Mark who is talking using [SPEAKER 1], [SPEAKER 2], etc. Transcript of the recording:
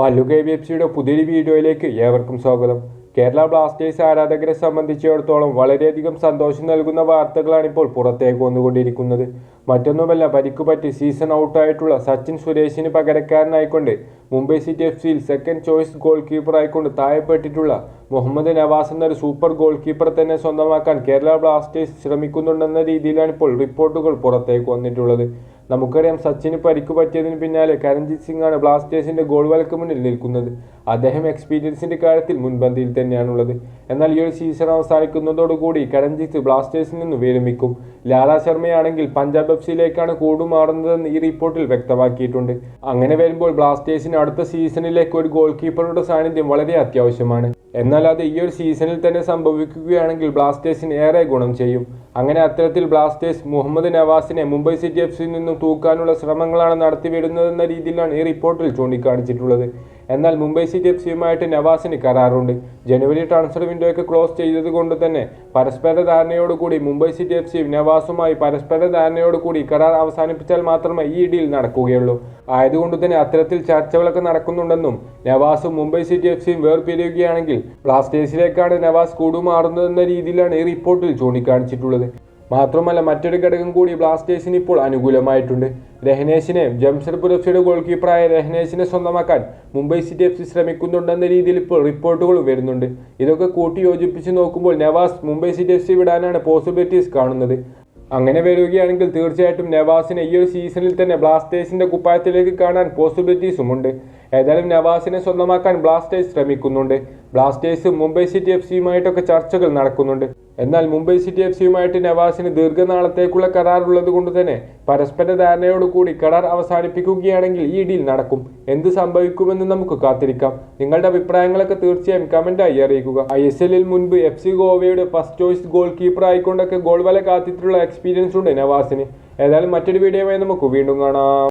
[SPEAKER 1] Mallu A F പുതിയൊരു വീഡിയോയിലേക്ക് ഏവർക്കും സ്വാഗതം. കേരള ബ്ലാസ്റ്റേഴ്സ് ആരാധകരെ സംബന്ധിച്ചിടത്തോളം വളരെയധികം സന്തോഷം നൽകുന്ന വാർത്തകളാണ് ഇപ്പോൾ പുറത്തേക്ക് വന്നുകൊണ്ടിരിക്കുന്നത്. മറ്റൊന്നുമല്ല പരിക്കു പറ്റി സീസൺ ഔട്ടായിട്ടുള്ള സച്ചിൻ സുരേഷിന് പകരക്കാരനായിക്കൊണ്ട് മുംബൈ സിറ്റി എഫ് സിയിൽ സെക്കൻഡ് ചോയ്സ് ഗോൾ കീപ്പറായിക്കൊണ്ട് താഴെപ്പെട്ടിട്ടുള്ള മുഹമ്മദ് നവാസ് എന്നൊരു സൂപ്പർ ഗോൾ കീപ്പർ തന്നെ സ്വന്തമാക്കാൻ കേരള ബ്ലാസ്റ്റേഴ്സ് ശ്രമിക്കുന്നുണ്ടെന്ന രീതിയിലാണ് ഇപ്പോൾ റിപ്പോർട്ടുകൾ പുറത്തേക്ക് വന്നിട്ടുള്ളത്. നമുക്കറിയാം സച്ചിന് പരിക്ക് പറ്റിയതിന് പിന്നാലെ കരൺജിത് സിംഗ് ആണ് ബ്ലാസ്റ്റേഴ്സിന്റെ ഗോൾ വലക്ക് മുന്നിൽ നിൽക്കുന്നത്. അദ്ദേഹം എക്സ്പീരിയൻസിന്റെ കാര്യത്തിൽ മുൻപന്തിയിൽ തന്നെയാണുള്ളത്. എന്നാൽ ഈ ഒരു സീസൺ അവസാനിക്കുന്നതോടുകൂടി കരൺജീത് ബ്ലാസ്റ്റേഴ്സിൽ നിന്ന് വിരമിക്കും. ലാലാ ശർമ്മയാണെങ്കിൽ പഞ്ചാബ് എഫ് സിയിലേക്കാണ് കൂടുമാറുന്നതെന്ന് ഈ റിപ്പോർട്ടിൽ വ്യക്തമാക്കിയിട്ടുണ്ട്. അങ്ങനെ വരുമ്പോൾ ബ്ലാസ്റ്റേഴ്സിന് അടുത്ത സീസണിലേക്ക് ഒരു ഗോൾ കീപ്പറുടെ സാന്നിധ്യം വളരെ അത്യാവശ്യമാണ്. എന്നാൽ അത് ഈ ഒരു സീസണിൽ തന്നെ സംഭവിക്കുകയാണെങ്കിൽ ബ്ലാസ്റ്റേഴ്സിന് ഏറെ ഗുണം ചെയ്യും. അങ്ങനെ അത്തരത്തിൽ ബ്ലാസ്റ്റേഴ്സ് മുഹമ്മദ് നവാസിനെ മുംബൈ സിറ്റി എഫ് സിയിൽ നിന്നും തൂക്കാനുള്ള ശ്രമങ്ങളാണ് നടത്തിവിടുന്നതെന്ന രീതിയിലാണ് ഈ റിപ്പോർട്ടിൽ ചൂണ്ടിക്കാണിച്ചിട്ടുള്ളത്. എന്നാൽ മുംബൈ സിറ്റി എഫ് സിയുമായിട്ട് നവാസിന് കരാറുണ്ട്. ജനുവരി ട്രാൻസ്ഫർ വിൻഡോയ്ക്ക് ക്ലോസ് ചെയ്തത് കൊണ്ട് തന്നെ പരസ്പര ധാരണയോടുകൂടി മുംബൈ സിറ്റി എഫ് സിയും നവാസുമായി പരസ്പര ധാരണയോടുകൂടി കരാർ അവസാനിപ്പിച്ചാൽ മാത്രമേ ഈ ഡീൽ നടക്കുകയുള്ളൂ. ആയതുകൊണ്ട് തന്നെ അത്തരത്തിൽ ചർച്ചകളൊക്കെ നടക്കുന്നുണ്ടെന്നും നവാസും മുംബൈ സിറ്റി എഫ് സിയും വേർപിരിയുകയാണെങ്കിൽ ബ്ലാസ്റ്റേഴ്സിലേക്കാണ് നവാസ് കൂടുമാറുന്നതെന്ന രീതിയിലാണ് ഈ റിപ്പോർട്ടിൽ ചൂണ്ടിക്കാണിച്ചിട്ടുള്ളത്. മാത്രമല്ല മറ്റൊരു ഘടകം കൂടി ബ്ലാസ്റ്റേഴ്സിന് ഇപ്പോൾ അനുകൂലമായിട്ടുണ്ട്. രഹനേഷിനെ ജംഷഡ്പൂർ എഫ് സിയുടെ ഗോൾ കീപ്പറായ രഹനേഷിനെ സ്വന്തമാക്കാൻ മുംബൈ സിറ്റി എഫ് സി ശ്രമിക്കുന്നുണ്ടെന്ന രീതിയിൽ ഇപ്പോൾ റിപ്പോർട്ടുകൾ വരുന്നുണ്ട്. ഇതൊക്കെ കൂട്ടി യോജിപ്പിച്ച് നോക്കുമ്പോൾ Nawaz Mumbai city F C വിടാനാണ് possibilities കാണുന്നത്. അങ്ങനെ വരികയാണെങ്കിൽ തീർച്ചയായിട്ടും നവാസിനെ ഈ ഒരു സീസണിൽ തന്നെ ബ്ലാസ്റ്റേഴ്സിന്റെ കുപ്പായത്തിലേക്ക് കാണാൻ പോസിബിലിറ്റീസും ഉണ്ട്. ഏതായാലും നവാസിനെ സ്വന്തമാക്കാൻ ബ്ലാസ്റ്റേഴ്സ് ശ്രമിക്കുന്നുണ്ട്. ബ്ലാസ്റ്റേഴ്സ് മുംബൈ സിറ്റി എഫ് സിയുമായിട്ടൊക്കെ ചർച്ചകൾ നടക്കുന്നുണ്ട്. എന്നാൽ മുംബൈ സിറ്റി എഫ് സിയുമായിട്ട് നവാസിന് ദീർഘനാളത്തേക്കുള്ള കരാർ ഉള്ളതുകൊണ്ട് തന്നെ പരസ്പര ധാരണയോടുകൂടി കരാർ അവസാനിപ്പിക്കുകയാണെങ്കിൽ ഈ ഡീൽ നടക്കും. എന്ത് സംഭവിക്കുമെന്ന് നമുക്ക് കാത്തിരിക്കാം. നിങ്ങളുടെ അഭിപ്രായങ്ങളൊക്കെ തീർച്ചയായും കമന്റായി അറിയിക്കുക. ഐ എസ് എല്ലിൽ മുൻപ് എഫ് സി ഗോവയുടെ ഫസ്റ്റ് ചോയ്സ് ഗോൾ കീപ്പർ ആയിക്കൊണ്ടൊക്കെ ഗോൾ വല കാത്തിട്ടുള്ള എക്സ്പീരിയൻസ് ഉണ്ട് നവാസിന്. ഏതായാലും മറ്റൊരു വീഡിയോയുമായി നമുക്ക് വീണ്ടും കാണാം.